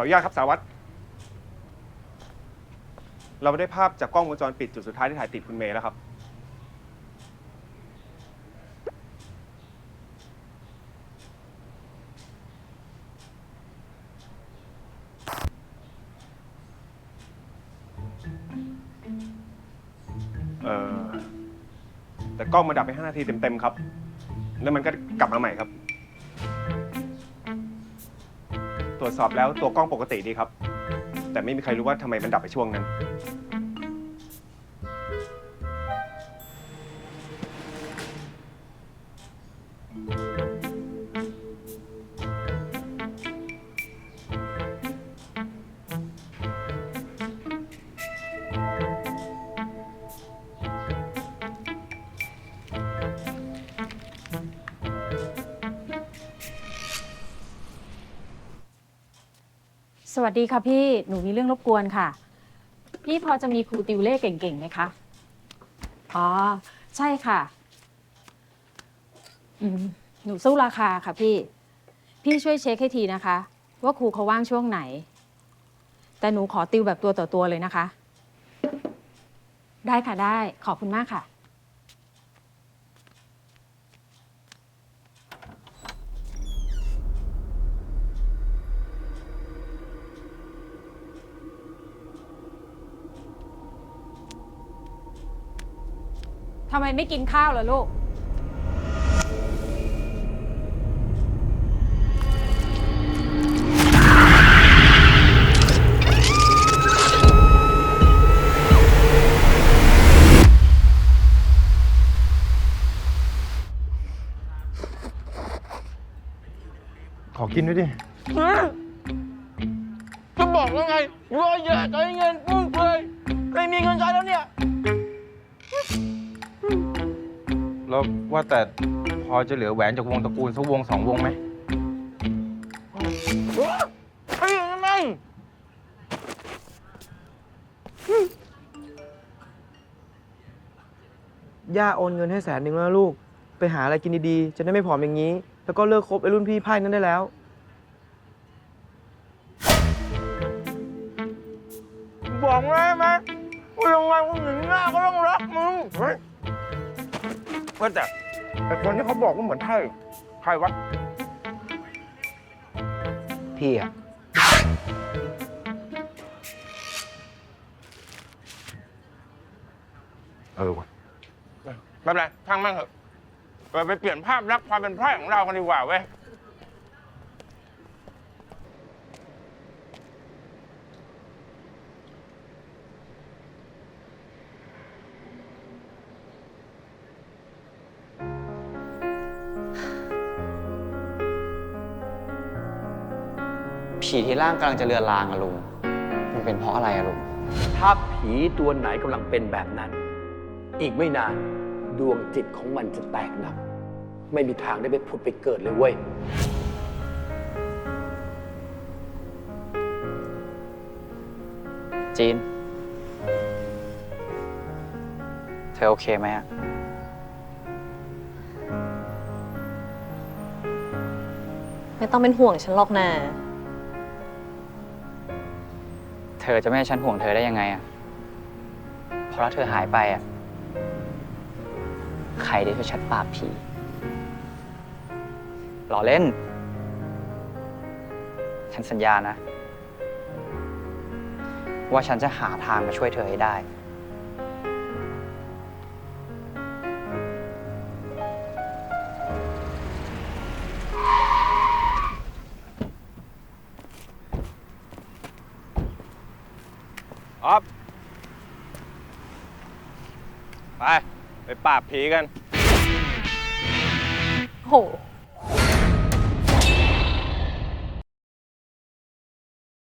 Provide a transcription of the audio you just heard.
ขออนุญาตครับสารวัตรเราได้ภาพจากกล้องวงจรปิดจุดสุดท้ายที่ถ่ายติดคุณเมย์แล้วครับ เออแต่กล้องมันดับไป 5 นาทีเต็ม ๆ ครับ แล้วมันก็กลับมาใหม่ครับ ตรวจสอบแล้วตัวกล้องปกติดีครับ แต่ไม่มีใครรู้ว่าทำไมมันดับไปช่วงนั้น สวัสดีค่ะพี่ หนูมีเรื่องรบกวนค่ะ พี่พอจะมีครูติวเลขเก่งๆไหมคะ อ๋อ ใช่ค่ะ อืม หนูสู้ราคาค่ะพี่ พี่ช่วยเช็คให้ทีนะคะ ว่าครูเขาว่างช่วงไหน แต่หนูขอติวแบบตัวต่อตัวเลยนะคะ ได้ค่ะได้ ขอบคุณมากค่ะ ทำไมไม่กินข้าวล่ะลูก ขอกินด้วยดิ ก็บอกแล้วไงรวยเยอะใช้เงินฟุ่มเฟือยไม่มีเงินใช้แล้วเนี่ย แล้วว่าแต่พอจะเหลือแหวนจากวงตระกูลสักวงสองวงไหมไอ้ทำไมย่าโอนเงินให้แสนหนึ่งแล้วลูก ไปหาอะไรกินดีๆ จะได้ไม่ผอมอย่างนี้ แล้วก็เลิกคบไอ้รุ่นพี่ไพ่นั้นได้แล้ว บอกเลยไหมว่ายังไงคนหนึ่งหน้าก็ต้องรักมึง เฮ้ยว่าแต่ไอคนที่เขาบอกว่าเหมือนไพ่ใครวะพี่อะเออว่ะไม่เป็นไรช่างแม่งเถอะเราไปเปลี่ยนภาพลักษณ์ความเป็นไพร่ของเรากันดีกว่าเว้ย ผีที่ร่างกำลังจะเลือนลางอะลุง มันเป็นเพราะอะไรอะลุง ถ้าผีตัวไหนกำลังเป็นแบบนั้น อีกไม่นานดวงจิตของมันจะแตกดับ ไม่มีทางได้ไปผุดไปเกิดเลยเว้ย จีน เธอโอเคไหมอะไม่ต้องเป็นห่วงฉันหรอกนะ ธอจะไม่ให้ฉันห่วงเธอได้ยังไงอะเพราะถ้าเธอหายไปอะใครได้ช่วยชัดปราบผีหล่อเล่น ฉันสัญญานะ ว่าฉันจะหาทางมาช่วยเธอให้ได้ ออฟไป ไปปราบผีกัน โห